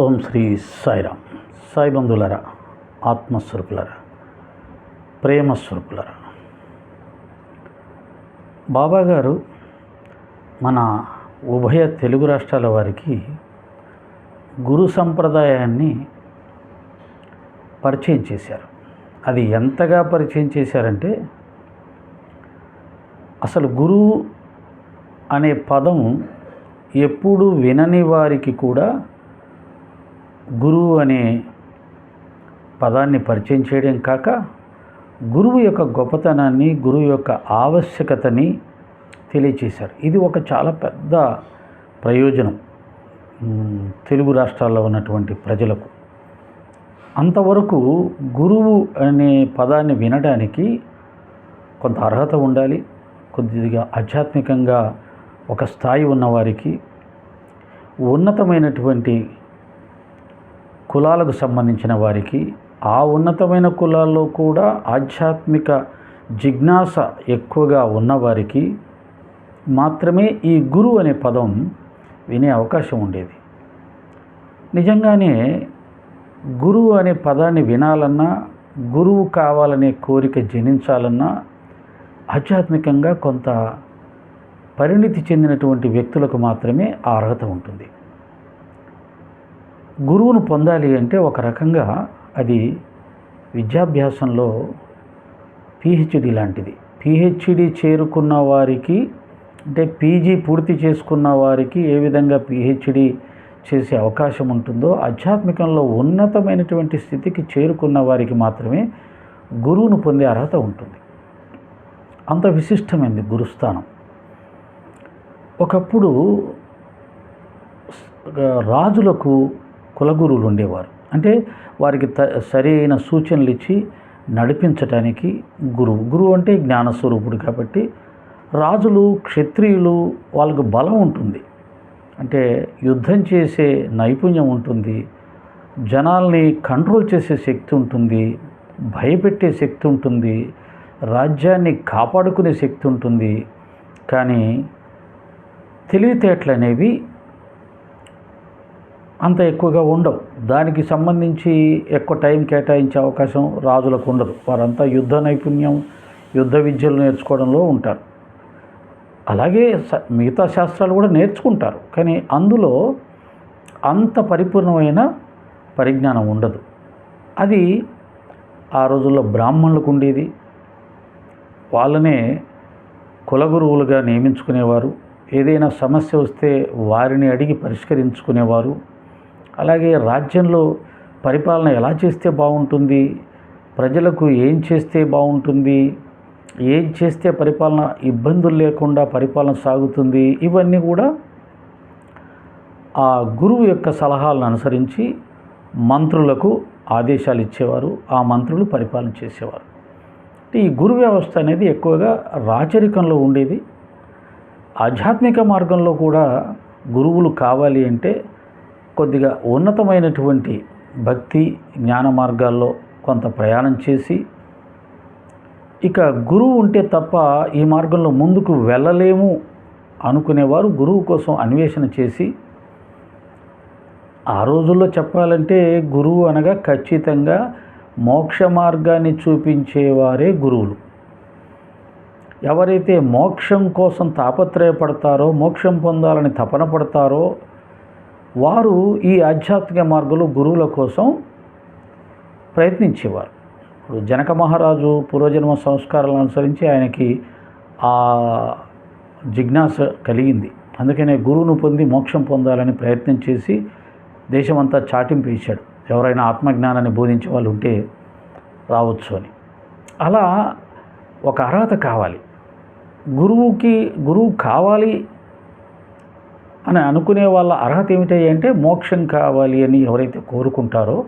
ఓం శ్రీ సాయిరామ్. సాయి బంధువులరా ఆత్మస్వరూపులరా ప్రేమస్వరూపులరా. బాబా గారు మన ఉభయ తెలుగు రాష్ట్రాల వారికి గురు సంప్రదాయాన్ని పరిచయం చేశారు. అది ఎంతగా పరిచయం చేశారంటే అసలు గురువు అనే పదం ఎప్పుడు వినని వారికి కూడా గురువు అనే పదాన్ని పరిచయం చేయడం కాక గురువు యొక్క గొప్పతనాన్ని గురువు యొక్క ఆవశ్యకతని తెలియచేశారు. ఇది ఒక చాలా పెద్ద ప్రయోజనం తెలుగు రాష్ట్రాల్లో ఉన్నటువంటి ప్రజలకు. అంతవరకు గురువు అనే పదాన్ని వినడానికి కొంత అర్హత ఉండాలి కొద్దిగా ఆధ్యాత్మికంగా ఒక స్థాయి ఉన్నవారికి ఉన్నతమైనటువంటి కులాలకు సంబంధించిన వారికి ఆ ఉన్నతమైన కులాల్లో కూడా ఆధ్యాత్మిక జిజ్ఞాస ఎక్కువగా ఉన్నవారికి మాత్రమే ఈ గురువు అనే పదం వినే అవకాశం ఉండేది. నిజంగానే గురువు అనే పదాన్ని వినాలన్నా గురువు కావాలనే కోరిక జనించాలన్నా ఆధ్యాత్మికంగా కొంత పరిణితి చెందినటువంటి వ్యక్తులకు మాత్రమే ఆ అర్హత ఉంటుంది. గురువును పొందాలి అంటే ఒక రకంగా అది విద్యాభ్యాసంలో పిహెచ్డి లాంటిది. పిహెచ్డి చేరుకున్న వారికి అంటే పీజీ పూర్తి చేసుకున్న వారికి ఏ విధంగా పిహెచ్డి చేసే అవకాశం ఉంటుందో ఆధ్యాత్మికంలో ఉన్నతమైనటువంటి స్థితికి చేరుకున్న వారికి మాత్రమే గురువును పొందే అర్హత ఉంటుంది. అంత విశిష్టమైంది గురుస్థానం. ఒకప్పుడు రాజులకు కులగురువులు ఉండేవారు. అంటే వారికి త సరైన సూచనలు ఇచ్చి నడిపించటానికి గురువు. గురువు అంటే జ్ఞానస్వరూపుడు కాబట్టి రాజులు క్షత్రియులు వాళ్ళకు బలం ఉంటుంది. అంటే యుద్ధం చేసే నైపుణ్యం ఉంటుంది. జనాల్ని కంట్రోల్ చేసే శక్తి ఉంటుంది. భయపెట్టే శక్తి ఉంటుంది. రాజ్యాన్ని కాపాడుకునే శక్తి ఉంటుంది. కానీ తెలివితేటలు అనేవి అంత ఎక్కువగా ఉండవు. దానికి సంబంధించి ఎక్కువ టైం కేటాయించే అవకాశం రాజులకు ఉండదు. వారంతా యుద్ధ నైపుణ్యం యుద్ధ విద్యలు నేర్చుకోవడంలో ఉంటారు. అలాగే స- మిగతా శాస్త్రాలు కూడా నేర్చుకుంటారు. కానీ అందులో అంత పరిపూర్ణమైన పరిజ్ఞానం ఉండదు. అది ఆ రోజుల్లో బ్రాహ్మణులకు ఉండేది. వాళ్ళనే కులగురువులుగా నియమించుకునేవారు. ఏదైనా సమస్య వస్తే వారిని అడిగి పరిష్కరించుకునేవారు. అలాగే రాజ్యంలో పరిపాలన ఎలా చేస్తే బాగుంటుంది? ప్రజలకు ఏం చేస్తే బాగుంటుంది? ఏం చేస్తే పరిపాలన ఇబ్బందులు లేకుండా పరిపాలన సాగుతుంది? ఇవన్నీ కూడా ఆ గురువు యొక్క సలహాలను అనుసరించి మంత్రులకు ఆదేశాలు ఇచ్చేవారు. ఆ మంత్రులు పరిపాలన చేసేవారు. ఈ గురు వ్యవస్థ అనేది ఎక్కువగా రాచరికంలో ఉండేది. ఆధ్యాత్మిక మార్గంలో కూడా గురువులు కావాలి అంటే కొద్దిగా ఉన్నతమైనటువంటి భక్తి జ్ఞాన మార్గాల్లో కొంత ప్రయాణం చేసి ఇక గురువు ఉంటే తప్ప ఈ మార్గంలో ముందుకు వెళ్ళలేము అనుకునేవారు గురువు కోసం అన్వేషణ చేసి ఆ రోజుల్లో చెప్పాలంటే గురువు అనగా ఖచ్చితంగా మోక్ష మార్గాన్ని చూపించేవారే గురువులు. ఎవరైతే మోక్షం కోసం తాపత్రయపడతారో మోక్షం పొందాలని తపన పడతారో వారు ఈ ఆధ్యాత్మిక మార్గంలో గురువుల కోసం ప్రయత్నించేవారు. ఇప్పుడు జనక మహారాజు పూర్వజన్మ సంస్కారాలను అనుసరించి ఆయనకి ఆ జిజ్ఞాస కలిగింది. అందుకనే గురువును పొంది మోక్షం పొందాలని ప్రయత్నం చేసి దేశమంతా చాటింపు ఇచ్చాడు. ఎవరైనా ఆత్మజ్ఞానాన్ని బోధించే వాళ్ళు ఉంటే రావచ్చు అని. అలా ఒక అర్హత కావాలి. గురువుకి గురువు కావాలి అని అనుకునే వాళ్ళ అర్హత ఏమిటి అంటే మోక్షం కావాలి అని ఎవరైతే కోరుకుంటారో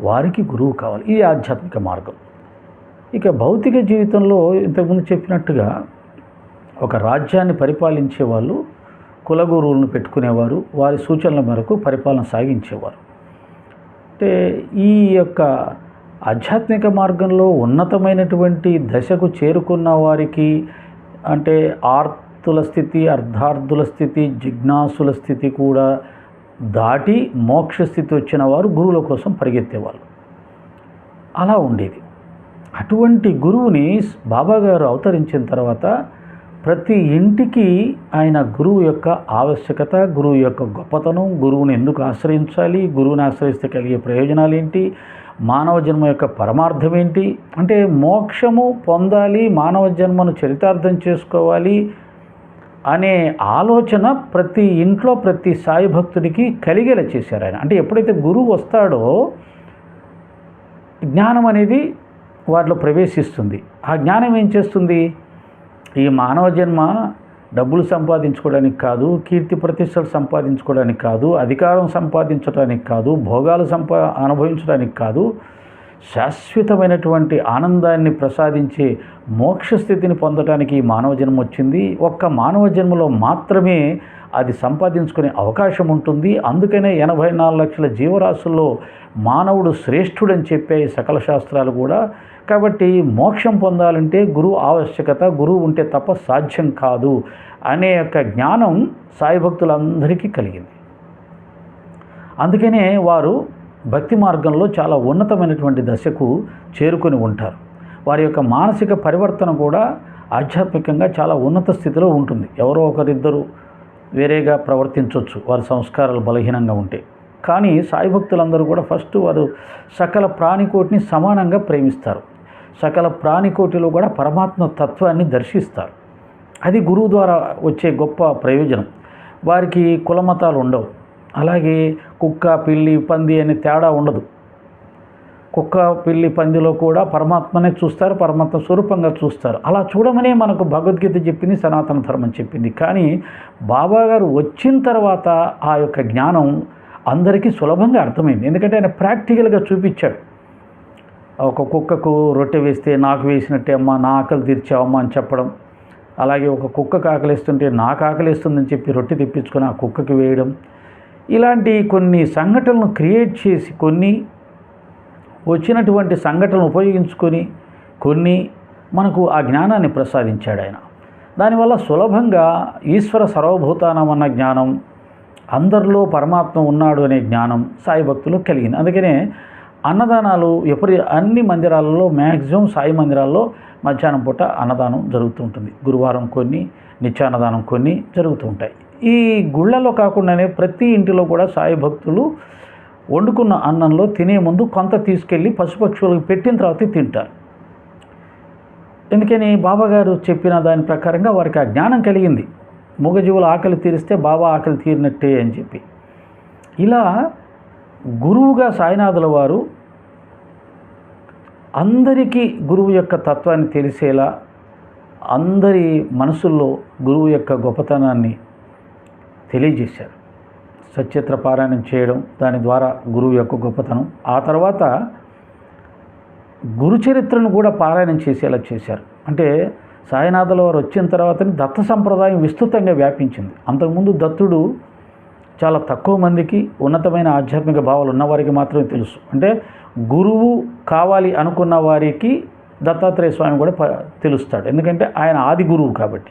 వారికి గురువు కావాలి. ఇది ఆధ్యాత్మిక మార్గం. ఇక భౌతిక జీవితంలో ఇంతకుముందు చెప్పినట్టుగా ఒక రాజ్యాన్ని పరిపాలించే వాళ్ళు కులగురువులను పెట్టుకునేవారు వారి సూచనల మేరకు పరిపాలన సాగించేవారు. అంటే ఈ యొక్క ఆధ్యాత్మిక మార్గంలో ఉన్నతమైనటువంటి దశకు చేరుకున్న వారికి అంటే ఆర్తుల స్థితి అర్ధార్థుల స్థితి జిజ్ఞాసుల స్థితి కూడా దాటి మోక్ష స్థితి వచ్చిన వారు గురువుల కోసం పరిగెత్తేవాళ్ళు. అలా ఉండేది. అటువంటి గురువుని బాబా గారు అవతరించిన తర్వాత ప్రతి ఇంటికి ఆయన గురువు యొక్క ఆవశ్యకత గురువు యొక్క గొప్పతనం గురువుని ఎందుకు ఆశ్రయించాలి గురువుని ఆశ్రయిస్తే కలిగే ప్రయోజనాలు ఏంటి మానవ జన్మ యొక్క పరమార్థం ఏంటి అంటే మోక్షము పొందాలి మానవ జన్మను చరితార్థం చేసుకోవాలి అనే ఆలోచన ప్రతి ఇంట్లో ప్రతి సాయి భక్తుడికి కలిగేలా చేశారు ఆయన. అంటే ఎప్పుడైతే గురువు వస్తాడో జ్ఞానం అనేది వాటిలో ప్రవేశిస్తుంది. ఆ జ్ఞానం ఏం చేస్తుంది? ఈ మానవ జన్మ డబ్బులు సంపాదించుకోవడానికి కాదు కీర్తి ప్రతిష్టలు సంపాదించుకోవడానికి కాదు అధికారం సంపాదించడానికి కాదు భోగాలు సంపా అనుభవించడానికి కాదు శాశ్వతమైనటువంటి ఆనందాన్ని ప్రసాదించే మోక్ష స్థితిని పొందడానికి మానవ జన్మ వచ్చింది. ఒక్క మానవ జన్మలో మాత్రమే అది సంపాదించుకునే అవకాశం ఉంటుంది. అందుకనే ఎనభై నాలుగు లక్షల జీవరాశుల్లో మానవుడు శ్రేష్ఠుడని చెప్పే సకల శాస్త్రాలు కూడా. కాబట్టి మోక్షం పొందాలంటే గురువు ఆవశ్యకత గురువు ఉంటే తప్ప సాధ్యం కాదు అనే యొక్క జ్ఞానం సాయి భక్తులందరికీ కలిగింది. అందుకనే వారు భక్తి మార్గంలో చాలా ఉన్నతమైనటువంటి దశకు చేరుకొని ఉంటారు. వారి యొక్క మానసిక పరివర్తన కూడా ఆధ్యాత్మికంగా చాలా ఉన్నత స్థితిలో ఉంటుంది. ఎవరో ఒకరిద్దరు వేరేగా ప్రవర్తించవచ్చు వారి సంస్కారాలు బలహీనంగా ఉంటే. కానీ సాయి భక్తులందరూ కూడా ఫస్ట్ వారు సకల ప్రాణికోటిని సమానంగా ప్రేమిస్తారు. సకల ప్రాణికోటిలో కూడా పరమాత్మ తత్వాన్ని దర్శిస్తారు. అది గురువు ద్వారా వచ్చే గొప్ప ప్రయోజనం. వారికి కులమతాలు ఉండవు. అలాగే కుక్క పిల్లి పంది అనే తేడా ఉండదు. కుక్క పిల్లి పందిలో కూడా పరమాత్మనే చూస్తారు పరమాత్మ స్వరూపంగా చూస్తారు. అలా చూడమనే మనకు భగవద్గీత చెప్పింది సనాతన ధర్మం చెప్పింది. కానీ బాబా గారు వచ్చిన తర్వాత ఆ యొక్క జ్ఞానం అందరికీ సులభంగా అర్థమైంది. ఎందుకంటే ఆయన ప్రాక్టికల్గా చూపించాడు. ఒక కుక్కకు రొట్టె వేస్తే నాకు వేసినట్టే అమ్మ నా ఆకలి తీర్చావమ్మా అని చెప్పడం. అలాగే ఒక కుక్కకు ఆకలిస్తుంటే నాకు ఆకలిస్తుందని చెప్పి రొట్టె తెప్పించుకొని ఆ కుక్కకి వేయడం. ఇలాంటి కొన్ని సంఘటనలను క్రియేట్ చేసి కొన్ని వచ్చినటువంటి సంఘటనలు ఉపయోగించుకొని కొన్ని మనకు ఆ జ్ఞానాన్ని ప్రసాదించాడు ఆయన. దానివల్ల సులభంగా ఈశ్వర సర్వభూతానం అన్న జ్ఞానం అందరిలో పరమాత్మ ఉన్నాడు అనే జ్ఞానం సాయి భక్తులు కలిగింది. అందుకనే అన్నదానాలు ఎప్పటి అన్ని మందిరాలలో మ్యాక్సిమం సాయి మందిరాల్లో మధ్యాహ్నం పూట అన్నదానం జరుగుతూ ఉంటుంది. గురువారం కొన్ని నిత్యాన్నదానం కొన్ని జరుగుతూ ఉంటాయి. ఈ గుళ్ళలో కాకుండానే ప్రతి ఇంటిలో కూడా సాయి భక్తులు వండుకున్న అన్నంలో తినే ముందు కొంత తీసుకెళ్ళి పశుపక్షులకు పెట్టిన తర్వాత తింటారు. ఎందుకని బాబాగారు చెప్పిన దాని ప్రకారంగా వారికి ఆ జ్ఞానం కలిగింది. మూగజీవుల ఆకలి తీరిస్తే బాబా ఆకలి తీరినట్టే అని చెప్పి. ఇలా గురువుగా సాయినాథుల వారు అందరికీ గురువు యొక్క తత్వాన్ని తెలిసేలా అందరి మనసుల్లో గురువు యొక్క గొప్పతనాన్ని తెలియజేశారు. సచిత్ర పారాయణం చేయడం దాని ద్వారా గురువు యొక్క గొప్పతనం. ఆ తర్వాత గురు చరిత్రను కూడా పారాయణం చేసేలా చేశారు. అంటే సాయినాథుల వారు వచ్చిన తర్వాత దత్త సంప్రదాయం విస్తృతంగా వ్యాపించింది. అంతకుముందు దత్తుడు చాలా తక్కువ మందికి ఉన్నతమైన ఆధ్యాత్మిక భావాలు ఉన్నవారికి మాత్రమే తెలుసు. అంటే గురువు కావాలి అనుకున్న వారికి దత్తాత్రేయ స్వామి కూడా ప తెలుస్తాడు. ఎందుకంటే ఆయన ఆది గురువు కాబట్టి.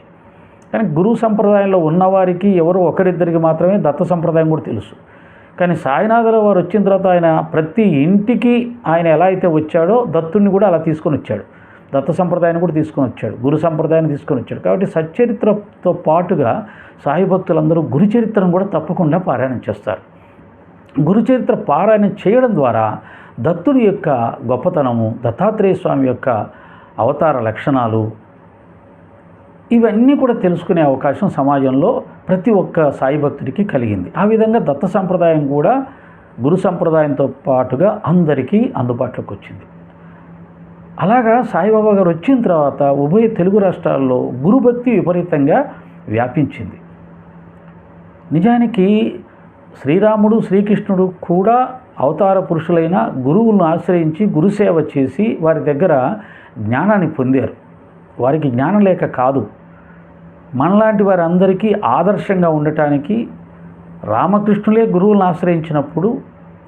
కానీ గురువు సంప్రదాయంలో ఉన్నవారికి ఎవరో ఒకరిద్దరికి మాత్రమే దత్త సంప్రదాయం కూడా తెలుసు. కానీ సాయినాథుల వారు వచ్చిన తర్వాత ఆయన ప్రతి ఇంటికి ఆయన ఎలా అయితే వచ్చాడో దత్తుడిని కూడా అలా తీసుకొని వచ్చాడు. దత్త సంప్రదాయాన్ని కూడా తీసుకొని వచ్చాడు. గురు సంప్రదాయాన్ని తీసుకొని వచ్చాడు. కాబట్టి సచ్చరిత్రతో పాటుగా సాయి భక్తులందరూ గురు చరిత్రను కూడా తప్పకుండా పారాయణం చేస్తారు. గురుచరిత్ర పారాయణం చేయడం ద్వారా దత్తుడి యొక్క గొప్పతనము దత్తాత్రేయ స్వామి యొక్క అవతార లక్షణాలు ఇవన్నీ కూడా తెలుసుకునే అవకాశం సమాజంలో ప్రతి ఒక్క సాయి భక్తుడికి కలిగింది. ఆ విధంగా దత్త సంప్రదాయం కూడా గురు సంప్రదాయంతో పాటుగా అందరికీ అందుబాటులోకి వచ్చింది. అలాగా సాయిబాబా గారు వచ్చిన తర్వాత ఉభయ తెలుగు రాష్ట్రాల్లో గురుభక్తి విపరీతంగా వ్యాపించింది. నిజానికి శ్రీరాముడు శ్రీకృష్ణుడు కూడా అవతార పురుషులైన గురువులను ఆశ్రయించి గురుసేవ చేసి వారి దగ్గర జ్ఞానాన్ని పొందారు. వారికి జ్ఞానం లేక కాదు. మనలాంటి వారందరికీ ఆదర్శంగా ఉండటానికి రామకృష్ణులే గురువులను ఆశ్రయించినప్పుడు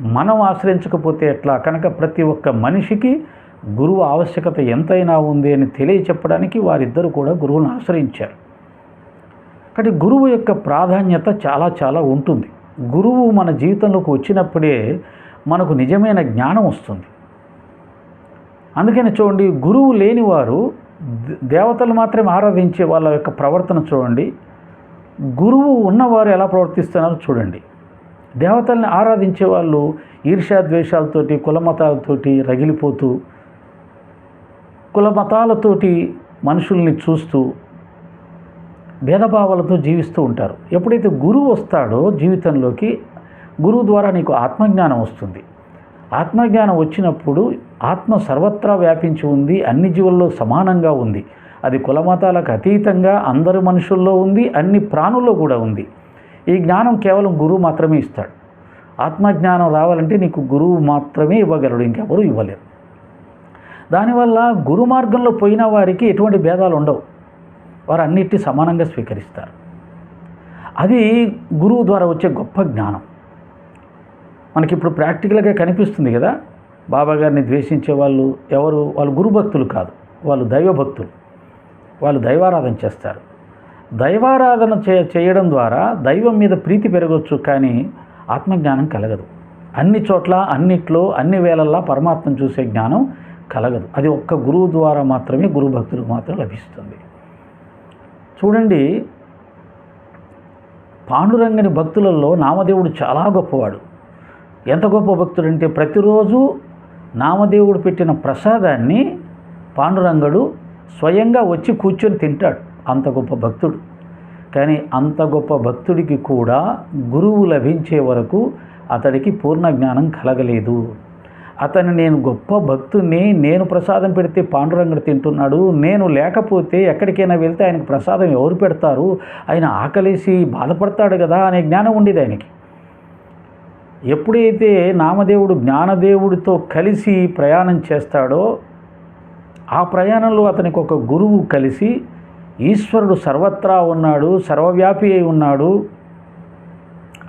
మనం ఆశ్రయించకపోతే ఎట్లా? కనుక ప్రతి ఒక్క మనిషికి గురువు ఆవశ్యకత ఎంతైనా ఉంది అని తెలియచెప్పడానికి వారిద్దరూ కూడా గురువులను ఆశ్రయించారు. కాబట్టి గురువు యొక్క ప్రాధాన్యత చాలా చాలా ఉంటుంది. గురువు మన జీవితంలోకి వచ్చినప్పుడే మనకు నిజమైన జ్ఞానం వస్తుంది. అందుకని చూడండి గురువు లేనివారు దేవతలు మాత్రమే ఆరాధించే వాళ్ళ యొక్క ప్రవర్తన చూడండి. గురువు ఉన్నవారు ఎలా ప్రవర్తిస్తున్నారో చూడండి. దేవతల్ని ఆరాధించే వాళ్ళు ఈర్ష్యాద్వేషాలతోటి కులమతాలతోటి రగిలిపోతూ కులమతాలతోటి మనుషుల్ని చూస్తూ భేదభావాలతో జీవిస్తూ ఉంటారు. ఎప్పుడైతే గురువు వస్తాడో జీవితంలోకి గురువు ద్వారా నీకు ఆత్మజ్ఞానం వస్తుంది. ఆత్మజ్ఞానం వచ్చినప్పుడు ఆత్మ సర్వత్రా వ్యాపించి ఉంది అన్ని జీవుల్లో సమానంగా ఉంది. అది కులమతాలకు అతీతంగా అందరు మనుషుల్లో ఉంది అన్ని ప్రాణుల్లో కూడా ఉంది. ఈ జ్ఞానం కేవలం గురువు మాత్రమే ఇస్తాడు. ఆత్మజ్ఞానం రావాలంటే నీకు గురువు మాత్రమే ఇవ్వగలడు ఇంకెవరూ ఇవ్వలేరు. దానివల్ల గురు మార్గంలో పోయిన వారికి ఎటువంటి భేదాలు ఉండవు. వారు అన్నిటి సమానంగా స్వీకరిస్తారు. అది గురువు ద్వారా వచ్చే గొప్ప జ్ఞానం. మనకి ఇప్పుడు ప్రాక్టికల్గా కనిపిస్తుంది కదా. బాబాగారిని ద్వేషించే వాళ్ళు ఎవరు? వాళ్ళు గురుభక్తులు కాదు. వాళ్ళు దైవభక్తులు. వాళ్ళు దైవారాధన చేస్తారు. దైవారాధన చే చేయడం ద్వారా దైవం మీద ప్రీతి పెరగవచ్చు కానీ ఆత్మజ్ఞానం కలగదు. అన్ని చోట్ల అన్నిట్లో అన్ని వేళల్లో పరమాత్మను చూసే జ్ఞానం కలగదు. అది ఒక్క గురువు ద్వారా మాత్రమే గురు భక్తులకు మాత్రం లభిస్తుంది. చూడండి పాండురంగని భక్తులలో నామదేవుడు చాలా గొప్పవాడు. ఎంత గొప్ప భక్తుడు అంటే ప్రతిరోజు నామదేవుడు పెట్టిన ప్రసాదాన్ని పాండురంగడు స్వయంగా వచ్చి కూర్చొని తింటాడు. అంత గొప్ప భక్తుడు. కానీ అంత గొప్ప భక్తుడికి కూడా గురువు లభించే వరకు అతడికి పూర్ణ జ్ఞానం కలగలేదు. అతను నేను గొప్ప భక్తుడిని నేను ప్రసాదం పెడితే పాండురంగడు తింటున్నాడు నేను లేకపోతే ఎక్కడికైనా వెళ్తే ఆయనకు ప్రసాదం ఎవరు పెడతారు ఆయన ఆకలేసి బాధపడతాడు కదా అనే జ్ఞానం ఉండేది ఆయనకి. ఎప్పుడైతే నామదేవుడు జ్ఞానదేవుడితో కలిసి ప్రయాణం చేస్తాడో ఆ ప్రయాణంలో అతనికి ఒక గురువు కలిసి ఈశ్వరుడు సర్వత్రా ఉన్నాడు సర్వవ్యాపి అయి ఉన్నాడు.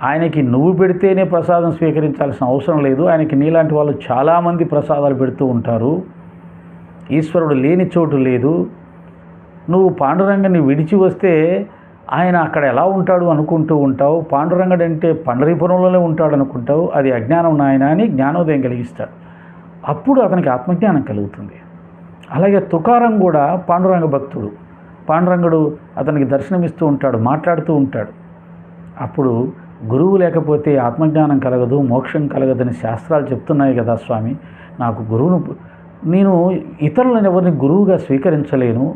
ఆయనకి నువ్వు పెడితేనే ప్రసాదం స్వీకరించాల్సిన అవసరం లేదు. ఆయనకి నీలాంటి వాళ్ళు చాలామంది ప్రసాదాలు పెడుతూ ఉంటారు. ఈశ్వరుడు లేని చోటు లేదు. నువ్వు పాండురంగని విడిచి వస్తే ఆయన అక్కడ ఎలా ఉంటాడు అనుకుంటూ ఉంటావు? పాండురంగడు అంటే పండరీపురంలోనే ఉంటాడు అనుకుంటావు? అది అజ్ఞానం నాయన అని జ్ఞానోదయం కలిగిస్తాడు. అప్పుడు అతనికి ఆత్మజ్ఞానం కలుగుతుంది. అలాగే తుకారం కూడా పాండురంగ భక్తుడు. పాండురంగుడు అతనికి దర్శనమిస్తూ ఉంటాడు మాట్లాడుతూ ఉంటాడు. అప్పుడు గురువు లేకపోతే ఆత్మజ్ఞానం కలగదు మోక్షం కలగదని శాస్త్రాలు చెప్తున్నాయి కదా స్వామి. నాకు గురువును నేను ఇతరులను ఎవరిని గురువుగా స్వీకరించలేను.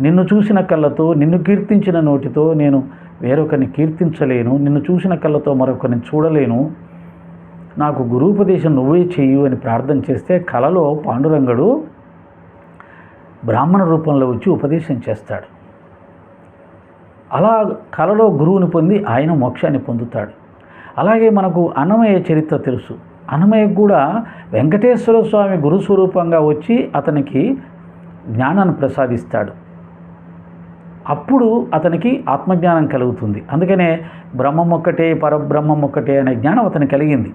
నిన్ను చూసిన కళ్ళతో నిన్ను కీర్తించిన నోటితో నేను వేరొకరిని కీర్తించలేను. నిన్ను చూసిన కళ్ళతో మరొకరిని చూడలేను. నాకు గురూపదేశం నువ్వే చెయ్యు అని ప్రార్థన చేస్తే కలలో పాండురంగడు బ్రాహ్మణ రూపంలో వచ్చి ఉపదేశం చేస్తాడు. అలా కలలో గురువుని పొంది ఆయన మోక్షాన్ని పొందుతాడు. అలాగే మనకు అన్నమయ్య చరిత్ర తెలుసు. అన్నమయ్యకు కూడా వెంకటేశ్వర స్వామి గురు స్వరూపంగా వచ్చి అతనికి జ్ఞానాన్ని ప్రసాదిస్తాడు. అప్పుడు అతనికి ఆత్మజ్ఞానం కలుగుతుంది. అందుకనే బ్రహ్మం ఒక్కటే పరబ్రహ్మం ఒక్కటే అనే జ్ఞానం అతను కలిగింది.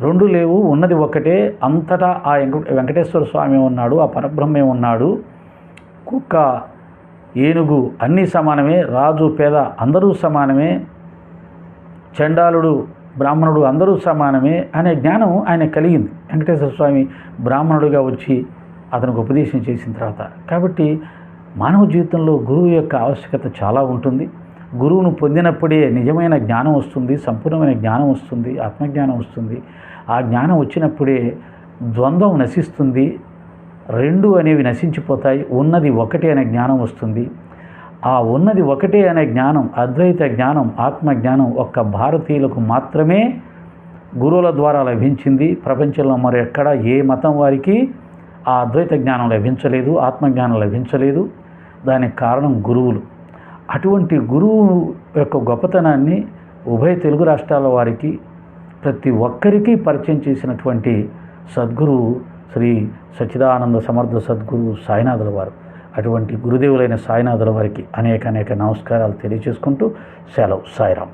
రెండు లేవు ఉన్నది ఒక్కటే. అంతటా ఆ వెంకటేశ్వర స్వామి ఉన్నాడు ఆ పరబ్రహ్మే ఉన్నాడు. కుక్క ఏనుగు అన్నీ సమానమే రాజు పేద అందరూ సమానమే చండాలుడు బ్రాహ్మణుడు అందరూ సమానమే అనే జ్ఞానం ఆయన కలిగింది. వెంకటేశ్వర స్వామి బ్రాహ్మణుడిగా వచ్చి అతనికి ఉపదేశం చేసిన తర్వాత. కాబట్టి మానవ జీవితంలో గురువు యొక్క ఆవశ్యకత చాలా ఉంటుంది. గురువును పొందినప్పుడే నిజమైన జ్ఞానం వస్తుంది సంపూర్ణమైన జ్ఞానం వస్తుంది ఆత్మజ్ఞానం వస్తుంది. ఆ జ్ఞానం వచ్చినప్పుడే ద్వంద్వం నశిస్తుంది రెండు అనేవి నశించిపోతాయి ఉన్నది ఒకటే అనే జ్ఞానం వస్తుంది. ఆ ఉన్నది ఒకటే అనే జ్ఞానం అద్వైత జ్ఞానం ఆత్మ జ్ఞానం ఒక్క భారతీయులకు మాత్రమే గురువుల ద్వారా లభించింది. ప్రపంచంలో మరి ఎక్కడ ఏ మతం వారికి ఆ అద్వైత జ్ఞానం లభించలేదు ఆత్మజ్ఞానం లభించలేదు. దానికి కారణం గురువులు. అటువంటి గురువు యొక్క గొప్పతనాన్ని ఉభయ తెలుగు రాష్ట్రాల వారికి ప్రతి ఒక్కరికి పరిచయం చేసినటువంటి సద్గురువు శ్రీ సచ్చిదానంద సమర్థ సద్గురు సాయినాథుల వారు. అటువంటి గురుదేవులైన సాయినాథుల వారికి అనేక అనేక నమస్కారాలు తెలియజేసుకుంటూ సెలవు. సాయిరాం